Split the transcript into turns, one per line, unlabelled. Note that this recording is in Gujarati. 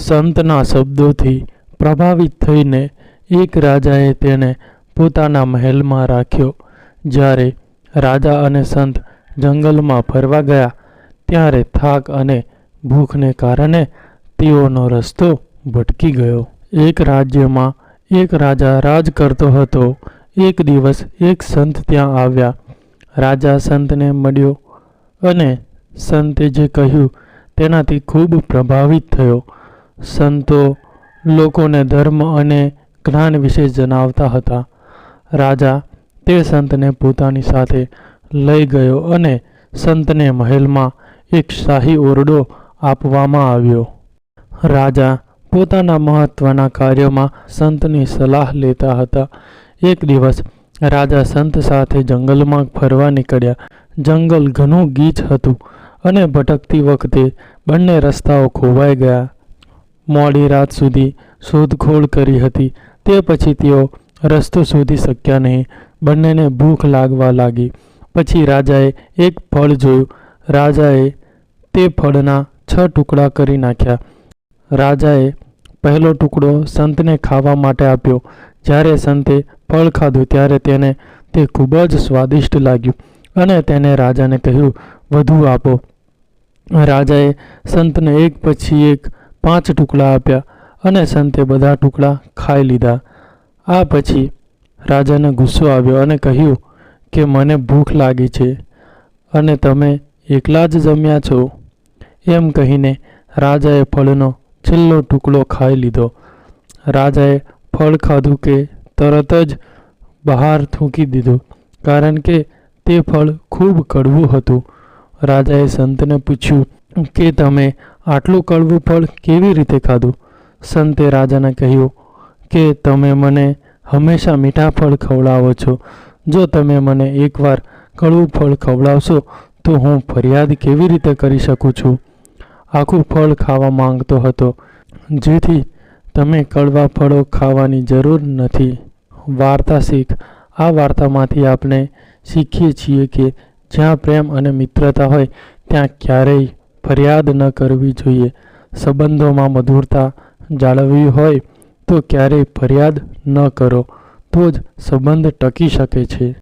સંતના શબ્દોથી પ્રભાવિત થઈને એક રાજાએ તેને પોતાના મહેલમાં રાખ્યો. જ્યારે રાજા અને સંત જંગલમાં ફરવા ગયા, ત્યારે થાક અને ભૂખને કારણે તેઓનો રસ્તો ભટકી ગયો. એક રાજ્યમાં એક રાજા રાજ કરતો હતો. એક દિવસ એક સંત ત્યાં આવ્યા. રાજા સંતને મળ્યો અને સંતે જે કહ્યું તેનાથી ખૂબ પ્રભાવિત થયો. સંતો લોકોને ધર્મ અને જ્ઞાન વિશે જણાવતા હતા. રાજા તે સંતને પોતાની સાથે લઈ ગયો અને સંતને મહેલમાં એક શાહી ઓરડો આપવામાં આવ્યો. રાજા પોતાના મહત્વના કાર્યોમાં સંતની સલાહ લેતા હતા. એક દિવસ રાજા સંત સાથે જંગલમાં ફરવા નીકળ્યા. જંગલ ઘણું ગીચ હતું અને ભટકતી વખતે બંને રસ્તાઓ ખોવાઈ ગયા. મોડી રાત સુધી શોધખોળ કરી હતી. તે પછી તેઓ રસ્તો શોધી શક્યા નહીં. બંનેને ભૂખ લાગવા લાગી. પછી રાજાએ એક ફળ જોયું. રાજાએ તે ફળના છ ટુકડા કરી નાખ્યા. રાજાએ પહેલો ટુકડો સંતને ખાવા માટે આપ્યો. જ્યારે સંતે ફળ ખાધું, ત્યારે તેને તે ખૂબ જ સ્વાદિષ્ટ લાગ્યું અને તેને રાજાને કહ્યું, વધુ આપો. રાજાએ સંતને એક પછી એક પાંચ ટુકડા આપ્યા અને સંતે બધા ટુકડા ખાઈ લીધા. આ પછી રાજાને ગુસ્સો આવ્યો અને કહ્યું કે મને ભૂખ લાગી છે અને તમે એકલા જ જમ્યા છો? એમ કહીને રાજાએ ફળનો છેલ્લો ટુકડો ખાઈ લીધો. રાજાએ ફળ ખાધું કે તરત જ બહાર થૂંકી દીધું, કારણ કે તે ફળ ખૂબ કડવું હતું. રાજાએ સંતને પૂછ્યું કે તમે આટલું કડવું ફળ કેવી રીતે ખાધું? સંતે રાજાને કહ્યું, કે તમે મને હંમેશા મીઠા ફળ ખવડાવો છો. જો તમે મને એકવાર કડવું ફળ ખવડાવશો, તો હું ફરિયાદ કેવી રીતે કરી શકું છું? આખું ફળ ખાવા માંગતો હતો, જેથી તમે કડવા ફળો ખાવાની જરૂર નથી. વાર્તા શીખ. આ વાર્તામાંથી આપણે શીખીએ છીએ કે જ્યાં પ્રેમ અને મિત્રતા હોય, ત્યાં ક્યારેય ફરિયાદ ન કરવી જોઈએ. સંબંધોમાં મધુરતા જાળવવી હોય તો ક્યારેય ફરિયાદ ન કરો. તો જ સંબંધ ટકી શકે છે.